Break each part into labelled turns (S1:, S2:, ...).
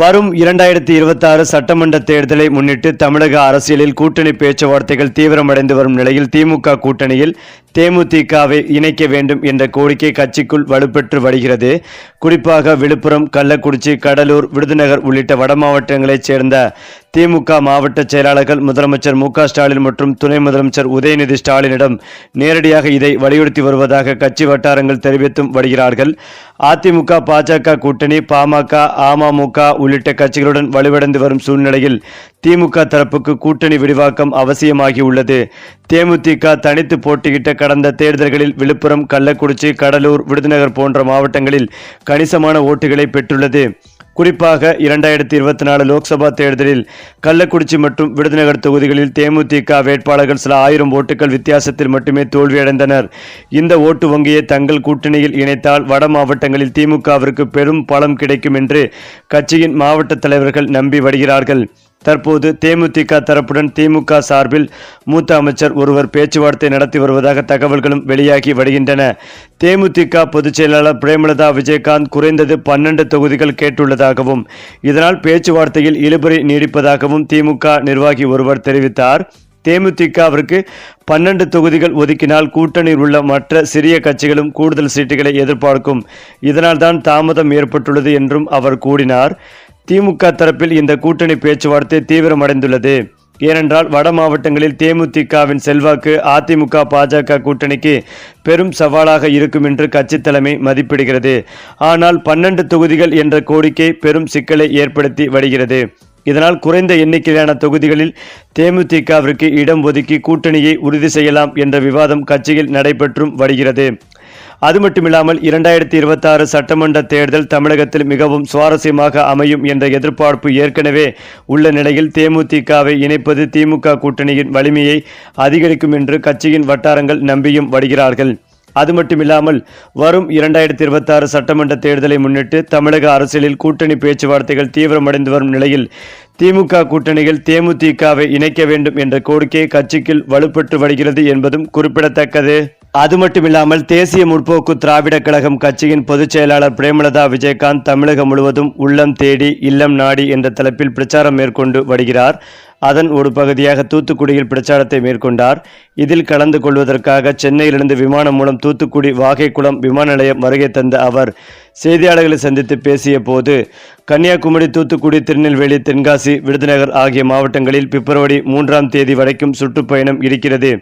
S1: வரும் இரண்டாயிரத்தி இருபத்தாறு சட்டமன்ற தேர்தலை முன்னிட்டு தமிழக அரசியலில் கூட்டணி பேச்சுவார்த்தைகள் தீவிரமடைந்து வரும் நிலையில் திமுக கூட்டணியில் தேமுதிகவை இணைக்க வேண்டும் என்ற கோரிக்கை கட்சிக்குள் வலுப்பெற்று வருகிறது. குறிப்பாக விழுப்புரம் கள்ளக்குறிச்சி கடலூர் விருதுநகர் உள்ளிட்ட வட மாவட்டங்களைச் சேர்ந்த திமுக மாவட்ட செயலாளர்கள் முதலமைச்சர் மு ஸ்டாலின் மற்றும் துணை முதலமைச்சர் உதயநிதி ஸ்டாலினிடம் நேரடியாக இதை வலியுறுத்தி வருவதாக கட்சி வட்டாரங்கள் தெரிவித்தும் வருகிறார்கள். அதிமுக பாஜக கூட்டணி பாமக அமமுக உள்ளிட்ட கட்சிகளுடன் வலுவடைந்து வரும் சூழ்நிலையில் திமுக தரப்புக்கு கூட்டணி விரிவாக்கம் அவசியமாகியுள்ளது. தேமுதிக தனித்து போட்டியிட்ட கடந்த தேர்தல்களில் விழுப்புரம் கள்ளக்குறிச்சி கடலூர் விருதுநகர் போன்ற மாவட்டங்களில் கணிசமான ஓட்டுகளை பெற்றுள்ளது. குறிப்பாக இரண்டாயிரத்தி இருபத்தி நாலு லோக்சபா தேர்தலில் கள்ளக்குறிச்சி மற்றும் விருதுநகர் தொகுதிகளில் தேமுதிக வேட்பாளர்கள் சில ஆயிரம் ஓட்டுகள் வித்தியாசத்தில் மட்டுமே தோல்வியடைந்தனர். இந்த ஓட்டு வங்கியை தங்கள் கூட்டணியில் இணைத்தால் வட மாவட்டங்களில் திமுகவிற்கு பெரும் பலம் கிடைக்கும் என்று கட்சியின் மாவட்ட தலைவர்கள் நம்பி வருகிறார்கள். தற்போது தேமுதிக தரப்புடன் திமுக சார்பில் மூத்த அமைச்சர் ஒருவர் பேச்சுவார்த்தை நடத்தி வருவதாக தகவல்களும் வெளியாகி வருகின்றன. தேமுதிக பொதுச் செயலாளர் பிரேமலதா விஜயகாந்த் குறைந்தது பன்னெண்டு தொகுதிகள் கேட்டுள்ளதாகவும் இதனால் பேச்சுவார்த்தையில் இழுபறி நீடிப்பதாகவும் திமுக நிர்வாகி ஒருவர் தெரிவித்தார். தேமுதிகவிற்கு பன்னெண்டு தொகுதிகள் ஒதுக்கினால் கூட்டணியில் உள்ள மற்ற சிறிய கட்சிகளும் கூடுதல் சீட்டுகளை எதிர்பார்க்கும். இதனால்தான் தாமதம் ஏற்பட்டுள்ளது என்றும் அவர் கூறினார். திமுக தரப்பில் இந்த கூட்டணி பேச்சுவார்த்தை தீவிரமடைந்துள்ளது. ஏனென்றால் வட மாவட்டங்களில் தேமுதிகவின் செல்வாக்கு அதிமுக பாஜக கூட்டணிக்கு பெரும் சவாலாக இருக்கும் என்று கட்சி தலைமை மதிப்பிடுகிறது. ஆனால் பன்னெண்டு தொகுதிகள் என்ற கோரிக்கை பெரும் சிக்கலை ஏற்படுத்தி வருகிறது. இதனால் குறைந்த எண்ணிக்கையிலான தொகுதிகளில் தேமுதிகவிற்கு இடம் ஒதுக்கி கூட்டணியை உறுதி செய்யலாம் என்ற விவாதம் கட்சியில் நடைபெற்றும் வருகிறது. அது மட்டுமில்லாமல் இரண்டாயிரத்தி இருபத்தாறு சட்டமன்ற தேர்தல் தமிழகத்தில் மிகவும் சுவாரஸ்யமாக அமையும் என்ற எதிர்பார்ப்பு ஏற்கனவே உள்ள நிலையில் தேமுதிகவை இணைப்பது திமுக கூட்டணியின் வலிமையை அதிகரிக்கும் என்று கட்சியின் வட்டாரங்கள் நம்பியும் வருகிறார்கள். அது மட்டுமில்லாமல் வரும் இரண்டாயிரத்தி இருபத்தாறு சட்டமன்ற தேர்தலை முன்னிட்டு தமிழக அரசியலில் கூட்டணி பேச்சுவார்த்தைகள் தீவிரமடைந்து வரும் நிலையில் திமுக கூட்டணியில் தேமுதிகவை இணைக்க வேண்டும் என்ற கோரிக்கை கட்சிக்குள் வலுப்பட்டு வருகிறது என்பதும் குறிப்பிடத்தக்கது. அது மட்டுமில்லாமல் தேசிய முற்போக்கு திராவிட கழகம் கட்சியின் பொதுச் செயலாளர் பிரேமலதா விஜயகாந்த் தமிழகம் முழுவதும் உள்ளம் தேடி இல்லம் நாடி என்ற தலைப்பில் பிரச்சாரம் மேற்கொண்டு வருகிறார். அதன் ஒரு பகுதியாக தூத்துக்குடியில் பிரச்சாரத்தை மேற்கொண்டார். இதில் கலந்து கொள்வதற்காக சென்னையிலிருந்து விமானம் மூலம் தூத்துக்குடி வாகைக்குளம் விமான நிலையம் வருகை தந்த அவர் செய்தியாளர்களை சந்தித்து பேசிய போது கன்னியாகுமரி தூத்துக்குடி திருநெல்வேலி தென்காசி விருதுநகர் ஆகிய மாவட்டங்களில் பிப்ரவரி மூன்றாம் தேதி வரைக்கும் சுற்றுப்பயணம் இருக்கிறது.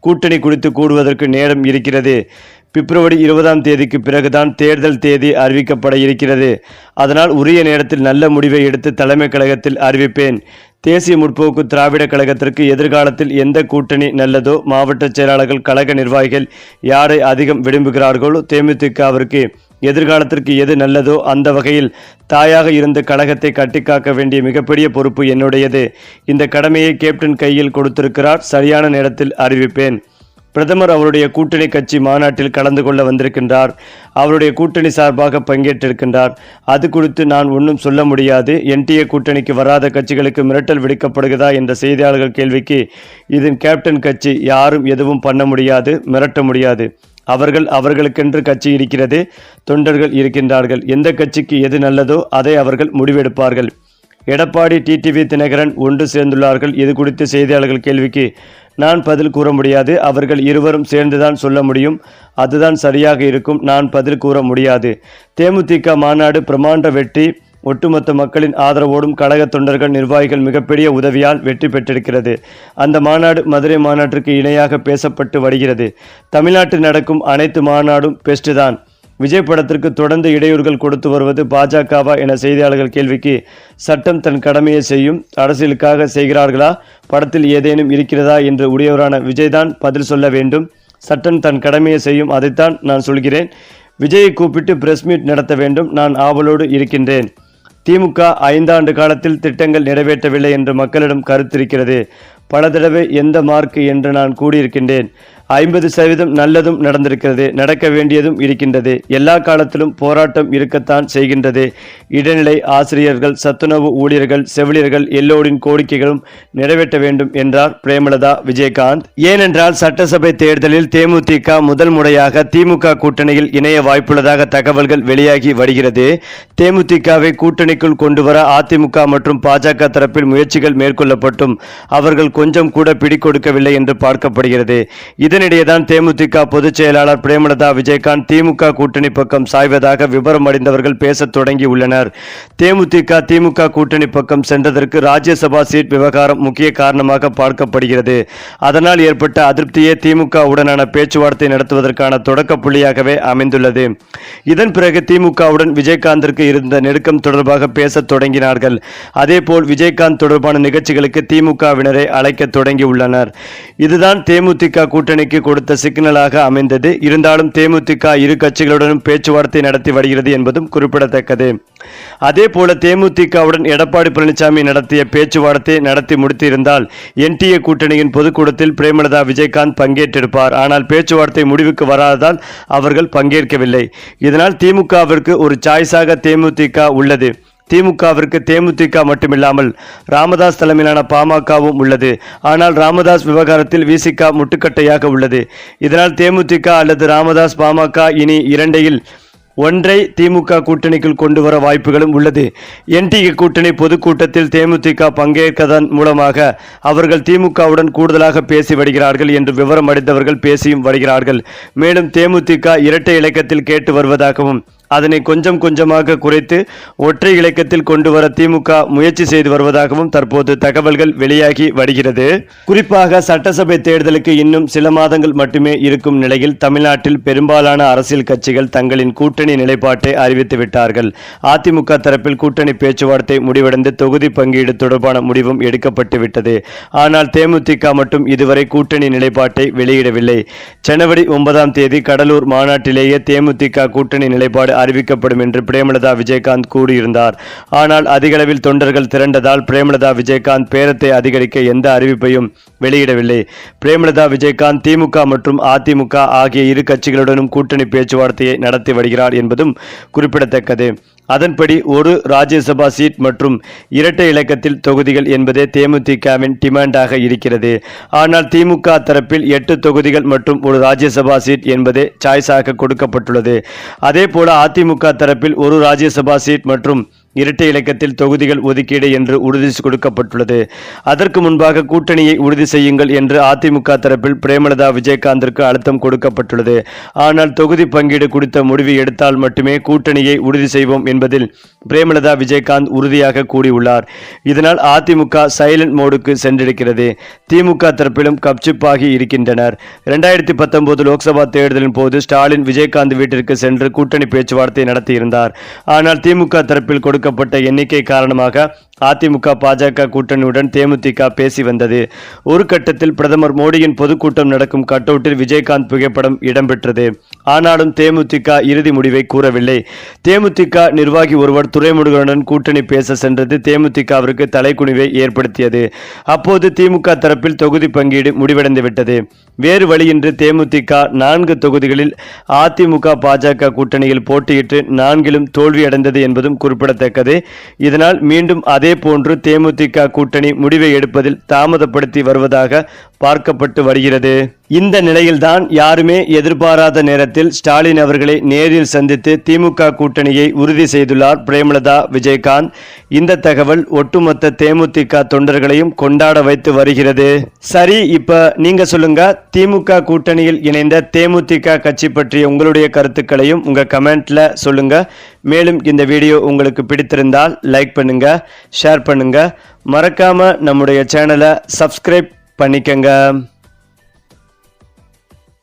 S1: கூட்டணி குறித்து கூடுவதற்கு நேரம் இருக்கிறது. பிப்ரவரி இருபதாம் தேதிக்கு பிறகுதான் தேர்தல் தேதி அறிவிக்கப்பட இருக்கிறது. அதனால் உரிய நேரத்தில் நல்ல முடிவை எடுத்து தலைமை கழகத்தில் அறிவிப்பேன். தேசிய முற்போக்கு திராவிட கழகத்திற்கு எதிர்காலத்தில் எந்த கூட்டணி நல்லதோ மாவட்ட செயலாளர்கள் கழக நிர்வாகிகள் யாரை அதிகம் விரும்புகிறார்களோ தேமுதிகவிற்கு எதிர்காலத்திற்கு எது நல்லதோ அந்த வகையில் தாயாக இருந்த கழகத்தை கட்டிக்காக்க வேண்டிய மிகப்பெரிய பொறுப்பு என்னுடையது. இந்த கடமையை கேப்டன் கையில் கொடுத்திருக்கிறார். சரியான நேரத்தில் அறிவிப்பேன். பிரதமர் அவருடைய கூட்டணி கட்சி மாநாட்டில் கலந்து கொள்ள வந்திருக்கின்றார். அவருடைய கூட்டணி சார்பாக பங்கேற்றிருக்கின்றார். அது குறித்து நான் ஒன்றும் சொல்ல முடியாது. என்டிஏ கூட்டணிக்கு வராத கட்சிகளுக்கு மிரட்டல் விடுக்கப்படுகிறதா என்ற செய்தியாளர்கள் கேள்விக்கு இதன் கேப்டன் கட்சி யாரும் எதுவும் பண்ண முடியாது மிரட்ட முடியாது. அவர்கள் அவர்களுக்கென்று கட்சி இருக்கிறது தொண்டர்கள் இருக்கின்றார்கள். எந்த கட்சிக்கு எது நல்லதோ அதை அவர்கள் முடிவெடுப்பார்கள். எடப்பாடி டிடிவி தினகரன் ஒன்று சேர்ந்துள்ளார்கள். இது குறித்து செய்தியாளர்கள் கேள்விக்கு நான் பதில் கூற முடியாது. அவர்கள் இருவரும் சேர்ந்துதான் சொல்ல முடியும். அதுதான் சரியாக இருக்கும். நான் பதில் கூற முடியாது. தேமுதிக மாநாடு பிரமாண்ட வெற்றி ஒட்டுமொத்த மக்களின் ஆதரவோடும் கழக தொண்டர்கள் நிர்வாகிகள் மிகப்பெரிய உதவியால் வெற்றி பெற்றிருக்கிறது. அந்த மாநாடு மதுரை மாநாட்டிற்கு இணையாக பேசப்பட்டு வருகிறது. தமிழ்நாட்டில் நடக்கும் அனைத்து மாநாடும் பெஸ்ட் தான். விஜய் படத்திற்கு தொடர்ந்து இடையூறுகள் கொடுத்து வருவது பாஜகவா என செய்தியாளர்கள் கேள்விக்கு சட்டம் தன் கடமையை செய்யும் அரசியலுக்காக செய்கிறார்களா? படத்தில் ஏதேனும் இருக்கிறதா என்று உடையவரான விஜய்தான் பதில் சொல்ல வேண்டும். சட்டம் தன் கடமையை செய்யும் அதைத்தான் நான் சொல்கிறேன். விஜயை கூப்பிட்டு பிரஸ் மீட் நடத்த வேண்டும். நான் ஆவலோடு இருக்கின்றேன். திமுக ஐந்தாண்டு காலத்தில் திட்டங்கள் நிறைவேற்றவில்லை என்று மக்களிடம் கருத்திருக்கிறது. பல தடவை எந்த மார்க் என்று நான் கூடியிருக்கின்றேன் ஐம்பது சதவீதம் நல்லதும் நடந்திருக்கிறது நடக்க வேண்டியதும் இருக்கின்றது. எல்லா காலத்திலும் போராட்டம் இருக்கத்தான் செய்கின்றது. இடைநிலை ஆசிரியர்கள் சத்துணவு ஊழியர்கள் செவிலியர்கள் எல்லோரின் கோரிக்கைகளும் நிறைவேற்ற வேண்டும் என்றார் பிரேமலதா விஜயகாந்த். ஏனென்றால் சட்டசபை தேர்தலில் தேமுதிக முதல் முறையாக திமுக கூட்டணியில் இணைய வாய்ப்புள்ளதாக தகவல்கள் வெளியாகி வருகிறது. தேமுதிகவை கூட்டணிக்குள் கொண்டு வர அதிமுக மற்றும் பாஜக தரப்பில் முயற்சிகள் மேற்கொள்ளப்பட்டும். அவர்கள் கொஞ்சம் கூட பிடிக்கொடுக்கவில்லை என்று பார்க்கப்படுகிறது. இதனிடையேதான் தேமுதிக பொதுச் செயலாளர் பிரேமலதா விஜயகாந்த் திமுக கூட்டணி பக்கம் சாய்வதாக விவரம் அடைந்தவர்கள் பேசத் தொடங்கியுள்ளனர் தேமுதிக திமுக கூட்டணி பக்கம் சென்றதற்கு ராஜ்யசபா சீட் விவகாரம் முக்கிய காரணமாக பார்க்கப்படுகிறது. அதனால் ஏற்பட்ட அதிருப்தியே திமுக உடனான பேச்சுவார்த்தை நடத்துவதற்கான தொடக்க புள்ளியாகவே அமைந்துள்ளது. இதன் பிறகு திமுகவுடன் விஜயகாந்திற்கு இருந்த நெருக்கம் தொடர்பாக பேசத் தொடங்கினார்கள். அதேபோல் விஜயகாந்த் தொடர்பான நிகழ்ச்சிகளுக்கு திமுகவினரை அழைக்க தொடங்கியுள்ளனர். இதுதான் தேமுதிக கூட்டணி கூட்டணிக்கு கொடுத்த சிக்னலாக அமைந்தது. இருந்தாலும் தேமுதிக இரு கட்சிகளுடனும் பேச்சுவார்த்தை நடத்தி வருகிறது என்பதும் குறிப்பிடத்தக்கது. அதே போல தேமுதிகவுடன் எடப்பாடி பழனிசாமி நடத்திய பேச்சுவார்த்தை நடத்தி முடித்திருந்தால் என்டிஏ கூட்டணியின் பொதுக்கூட்டத்தில் பிரேமலதா விஜயகாந்த் பங்கேற்றிருப்பார். ஆனால் பேச்சுவார்த்தை முடிவுக்கு வராததால் அவர்கள் பங்கேற்கவில்லை. இதனால் திமுகவிற்கு ஒரு சாய்ஸாக தேமுதிக உள்ளது. திமுகவிற்கு தேமுதிக மட்டுமில்லாமல் ராமதாஸ் தலைமையிலான பாமகவும் உள்ளது. ஆனால் ராமதாஸ் விவகாரத்தில் விசிக முட்டுக்கட்டையாக உள்ளது. இதனால் தேமுதிக அல்லது ராமதாஸ் பாமக இனி இரண்டையில் ஒன்றை திமுக கூட்டணிக்குள் கொண்டு வர வாய்ப்புகளும் உள்ளது. என்டிஏ கூட்டணி பொதுக்கூட்டத்தில் தேமுதிக பங்கேற்கதன் மூலமாக அவர்கள் திமுகவுடன் கூடுதலாக பேசி வருகிறார்கள் என்று விவரம் அடைந்தவர்கள் பேசியும் வருகிறார்கள். மேலும் தேமுதிக இரட்டை இலக்கத்தில் கேட்டு வருவதாகவும் அதனை கொஞ்சம் கொஞ்சமாக குறைத்து ஒற்றை இலக்கத்தில் கொண்டு வர திமுக முயற்சி செய்து வருவதாகவும் தற்போது தகவல்கள் வெளியாகி வருகிறது. குறிப்பாக சட்டசபை தேர்தலுக்கு இன்னும் சில மாதங்கள் மட்டுமே இருக்கும் நிலையில் தமிழ்நாட்டில் பெரும்பாலான அரசியல் கட்சிகள் தங்களின் கூட்டணி நிலைப்பாட்டை அறிவித்து விட்டார்கள். அதிமுக தரப்பில் கூட்டணி பேச்சுவார்த்தை முடிவடைந்து தொகுதி பங்கீடு தொடர்பான முடிவும் எடுக்கப்பட்டு விட்டது. ஆனால் தேமுதிக மட்டும் இதுவரை கூட்டணி நிலைப்பாட்டை வெளியிடவில்லை. ஜனவரி ஒன்பதாம் தேதி கடலூர் மாநாட்டிலேயே தேமுதிக கூட்டணி நிலைப்பாடு அறிவிக்கப்படும் என்று பிரேமலதா விஜயகாந்த் கூறியிருந்தார். ஆனால் அதிகளவில் தொண்டர்கள் திரண்டதால் பிரேமலதா விஜயகாந்த் பேரத்தை அதிகரிக்க எந்த அறிவிப்பையும் வெளியிடவில்லை. பிரேமலதா விஜயகாந்த் திமுக மற்றும் அதிமுக ஆகிய இரு கட்சிகளுடனும் கூட்டணி பேச்சுவார்த்தையை நடத்தி வருகிறார் என்பதும் குறிப்பிடத்தக்கது. அதன்படி ஒரு ராஜ்யசபா சீட் மற்றும் இரட்டை இலக்கத்தில் தொகுதிகள் என்பதே தேமுதிகவின் டிமாண்டாக இருக்கிறது. ஆனால் திமுக தரப்பில் எட்டு தொகுதிகள் மற்றும் ஒரு ராஜ்யசபா சீட் என்பதே சாய்ஸாக கொடுக்கப்பட்டுள்ளது. அதே போல அதிமுக தரப்பில் ஒரு ராஜ்யசபா சீட் மற்றும் இரட்டை இலக்கத்தில் தொகுதிகள் ஒதுக்கீடு என்று உறுதி கொடுக்கப்பட்டுள்ளது. அதற்கு முன்பாக கூட்டணியை உறுதி செய்யுங்கள் என்று அதிமுக தரப்பில் பிரேமலதா விஜயகாந்திற்கு அழுத்தம் கொடுக்கப்பட்டுள்ளது. ஆனால் தொகுதி பங்கீடு குறித்த முடிவு எடுத்தால் மட்டுமே கூட்டணியை உறுதி செய்வோம் என்பதில் பிரேமலதா விஜயகாந்த் உறுதியாக கூடியுள்ளார். இதனால் அதிமுக சைலண்ட் மோடுக்கு சென்றிருக்கிறது. திமுக தரப்பிலும் கப்சிப்பாகி இருக்கின்றனர். இரண்டாயிரத்தி பத்தொன்பது லோக்சபா தேர்தலின் போது ஸ்டாலின் விஜயகாந்த் வீட்டிற்கு சென்று கூட்டணி பேச்சுவார்த்தை நடத்தியிருந்தார். ஆனால் திமுக தரப்பில் கொடுக்கப்பட்ட எண்ணிக்கை காரணமாக அதிமுக பாஜக கூட்டணியுடன் தேமுதிக பேசி வந்தது. ஒரு கட்டத்தில் பிரதமர் மோடியின் பொதுக்கூட்டம் நடக்கும் கட்டவுட்டில் விஜயகாந்த் புகைப்படம் இடம்பெற்றது. ஆனாலும் தேமுதிக இறுதி முடிவை கூறவில்லை. தேமுதிக நிர்வாகி ஒருவர் துறைமுருகனுடன் கூட்டணி பேச சென்றது தேமுதிகவிற்கு தலைக்குனிவை ஏற்படுத்தியது. அப்போது திமுக தரப்பில் தொகுதி பங்கீடு முடிவடைந்து விட்டது. வேறு வழியின்றி தேமுதிக நான்கு தொகுதிகளில் அதிமுக பாஜக கூட்டணியில் போட்டியிட்டு நான்கிலும் தோல்வியடைந்தது என்பதும் குறிப்பிடத்தக்கது. இதனால் மீண்டும் அதே போன்று தேமுதிக கூட்டணி முடிவை எடுப்பதில் தாமதப்படுத்தி வருவதாக பார்க்கப்பட்டு வருகிறது. இந்த நிலையில்தான் யாருமே எதிர்பாராத நேரத்தில் ஸ்டாலின் அவர்களை நேரில் சந்தித்து திமுக கூட்டணியை உறுதி செய்துள்ளார் பிரேமலதா விஜயகாந்த். இந்த தகவல் ஒட்டுமொத்த தேமுதிக தொண்டர்களையும் கொண்டாட வைத்து வருகிறது. சரி இப்ப நீங்க சொல்லுங்க திமுக கூட்டணியில் இணைந்த தேமுதிக கட்சி பற்றிய உங்களுடைய கருத்துக்களையும் உங்க கமெண்ட்ல சொல்லுங்க. மேலும் இந்த வீடியோ உங்களுக்கு பிடித்திருந்தால் லைக் பண்ணுங்க ஷேர் பண்ணுங்க. மறக்காம நம்முடைய சேனலை சப்ஸ்கிரைப் பண்ணிக்கங்க.